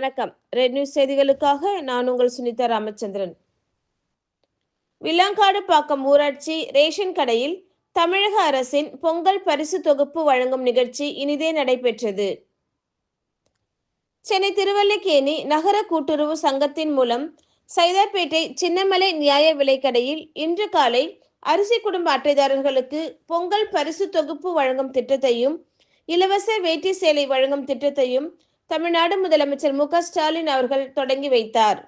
Red news செய்திகளுக்காக நான் உங்கள் சுனிதா ராமச்சந்திரன். வில்லாங்காடு பாக்கம் ஊராட்சி ரேஷன் கடையில் தமிழக அரசின் பொங்கல் பரிசு தொகுப்பு வழங்கும் நிகழ்ச்சி இனிதே நடைபெற்றது. சென்னை திருவல்லிக்கேணி நகர கூட்டுறவு சங்கத்தின் மூலம் சைதாப்பேட்டை சின்னமலை நியாய விலைக்கடையில் இன்று காலை அரிசி குடும்ப அட்டைதாரர்களுக்கு பொங்கல் பரிசு தொகுப்பு வழங்கும் திட்டத்தையும் இலவச வேட்டி சேலை வழங்கும் திட்டத்தையும் தமிழ்நாடு முதலமைச்சர் மு ஸ்டாலின் அவர்கள் தொடங்கி வைத்தார்.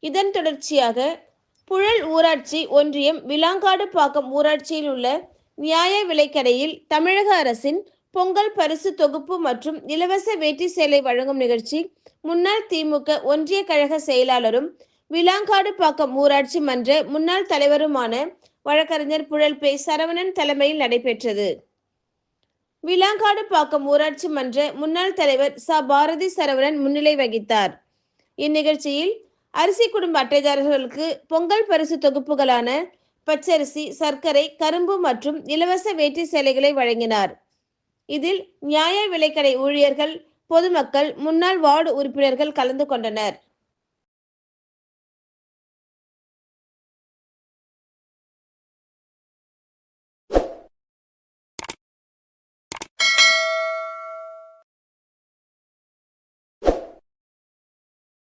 இதன் தொடர்ச்சியாக புழல் ஊராட்சி ஒன்றியம் விலாங்காடு பாக்கம் ஊராட்சியில் உள்ள நியாய விலைக்கடையில் தமிழக அரசின் பொங்கல் பரிசு தொகுப்பு மற்றும் இலவச வேட்டி சேலை வழங்கும் நிகழ்ச்சி முன்னாள் திமுக ஒன்றிய கழக செயலாளரும் விலாங்காடு பாக்கம் ஊராட்சி மன்ற முன்னாள் தலைவருமான வழக்கறிஞர் புழல் பே சரவணன் தலைமையில் நடைபெற்றது. விலாங்காடு பாக்கம் ஊராட்சி மன்ற முன்னாள் தலைவர் ச. பாரதி சரவணன் முன்னிலை வகித்தார். இந்நிகழ்ச்சியில் அரிசி குடும்ப அட்டைதாரர்களுக்கு பொங்கல் பரிசு தொகுப்புகளான பச்சரிசி சர்க்கரை கரும்பு மற்றும் இலவச வேட்டி சேலைகளை வழங்கினார். இதில் நியாய விலைக்கடை ஊழியர்கள் பொதுமக்கள் முன்னாள் வார்டு உறுப்பினர்கள் கலந்து கொண்டனர்.